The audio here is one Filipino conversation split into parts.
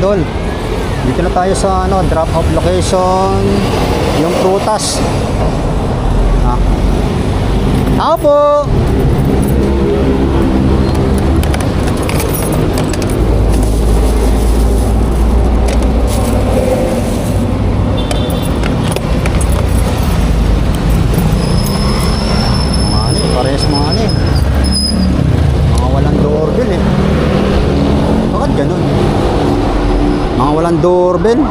Dol, dito na tayo sa ano, drop off location, yung prutas. Ah. Ako po. Mali, parehas mga ano eh. Mga walang doorbell eh. Bakit ganun? Walang doorbell.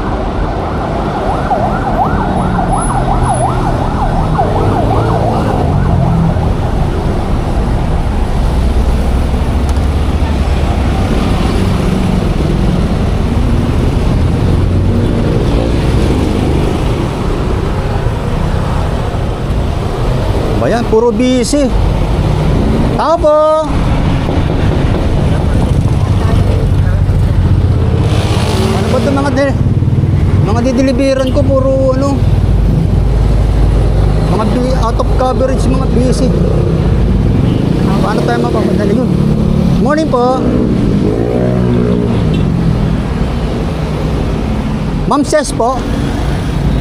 Bayan, puro busy. Tao po. Ano ba ito mga de mga dideliveran ko puro ano mga out of coverage mga busy. Paano tayo mapapadali yun? Morning po. Ma'am Ses po.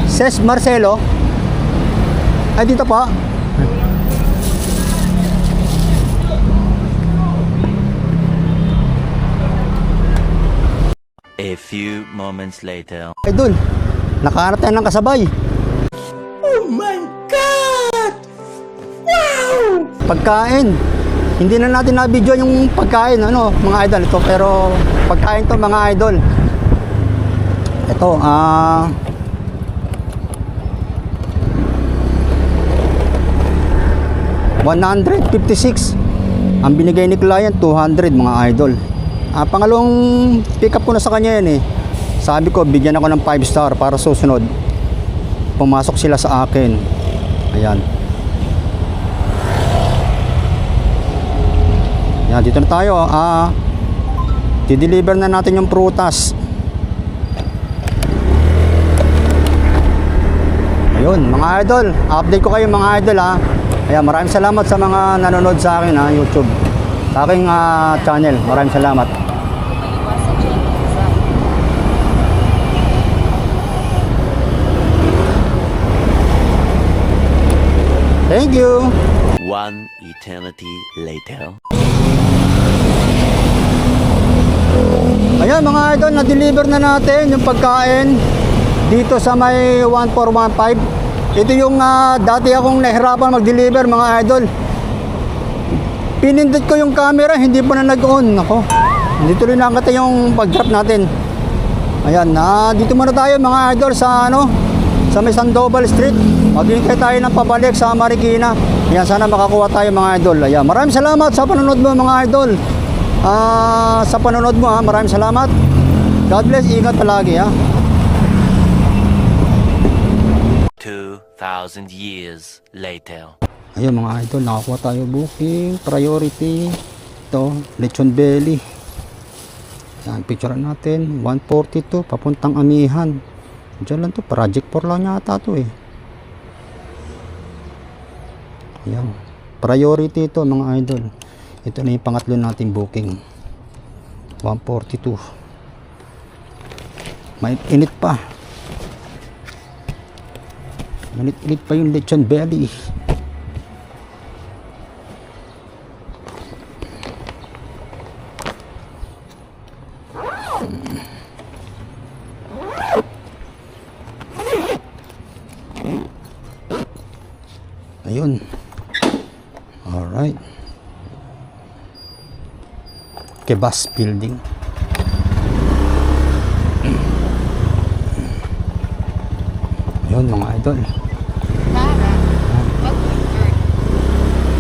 Ses Marcelo. Ay dito po. A few moments later. Idol, nakahanap tayo ng kasabay. Oh my God! Wow! Pagkain. Hindi na natin na-video yung pagkain, ano, mga idol. Ito, pero pagkain to mga idol. Ito, ah... $156. Ang binigay ni client, 200 mga idol. Ah, pangalawang pick up ko na sa kanya yan eh. Sabi ko, bigyan ako ng 5 star para susunod. Pumasok sila sa akin. Ayan. Yan, dito na tayo. Ah, di-deliver na natin yung prutas. Ayun, mga idol. Update ko kayo mga idol ha. Ayan, maraming salamat sa mga nanonood sa akin ha, YouTube. Sa aking ah, channel. Maraming salamat. Thank you. One eternity later. Ayan mga idol, na-deliver na natin yung pagkain dito sa may 1415. Ito yung ah, dati akong nahirapan mag-deliver mga idol. Pinindot ko yung camera, hindi pa na nag-on. Ako, hindi tuloy nakata yung pag-drop natin. Ayan, na dito muna tayo mga idol sa ano, sa may Sandoval Street. Maghihintay tayo ng pabalik sa Marikina. Ayan, sana makakuha tayo mga idol. Ayan, maraming salamat sa panonood mo mga idol. Ah, sa panonood mo ha, maraming salamat. God bless, ingat palagi ha. 2,000 years later. Ayun mga idol, nakakuha tayo booking, priority. Ito, lechon belly. Yan, picture natin. 142, papuntang Amihan. Diyan lang to, project 4 lang yata to eh. Ayan. Priority ito mga idol. Ito na yung pangatlo nating booking. 142. May init pa. Init-init pa yung lechon belly. Ayun. Alright. Kebas building. Ayun mga idol. Tara, mag-turn.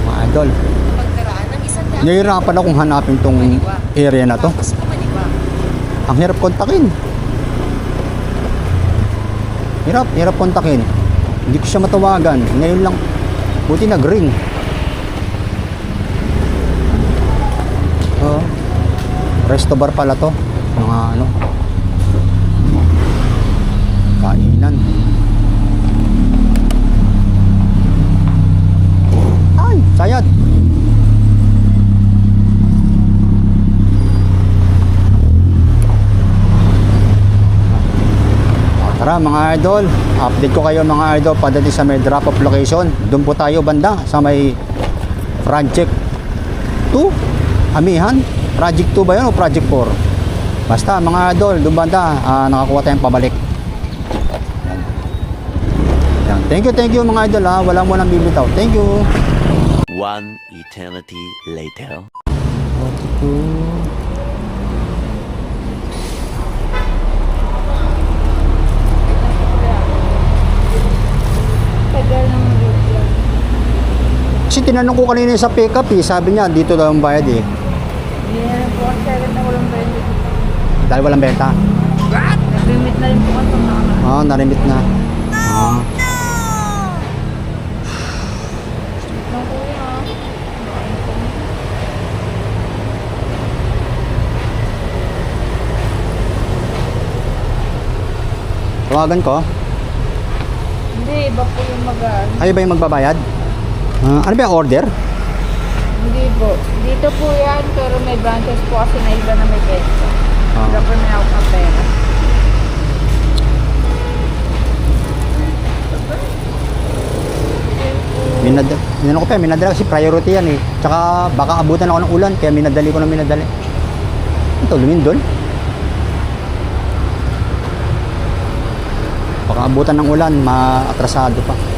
Mga idol. Pagkaraan ng isang daan. Nahihirapan akong hanapin tong area na to. Ang hirap kontakin. Hirap, hirap kontakin. Hindi ko siya matawagan. Ngayon lang, buti nag-ring. Oh. Resto bar pala to. Mga ano. Kainan. Tara mga idol, update ko kayo mga idol padating sa may drop off location. Doon po tayo banda sa may project 2, Amihan. Project 2 ba yun o project 4? Basta mga idol, doon banda uh, nakakuha tayong pabalik. Yan. Thank you, thank you mga idol ah. ha. Wala mo nang bibitaw. Thank you. One eternity later. Project 2. Kasi tinanong ko kanina sa pickup eh, sabi niya dito daw ang bayad eh. Hindi na lang po kasi agad na walang branded. Dahil walang benta. Nag-limit na rin po kasi. Oo, narimit na. Oo. Nung kuya. Tawagan ko. Hindi, iba po yung mag Ay ba yung magbabayad? Ah, ano ba yung order? Hindi po. Dito po yan, pero may branches po kasi na iba na may pesa. Ah. Wala po na ako ng pera. Minad Minano ko pa, minadala kasi priority yan eh. Tsaka baka abutan ako ng ulan, kaya minadali ko na minadali. Ito, lumindol. Baka abutan ng ulan, maatrasado pa.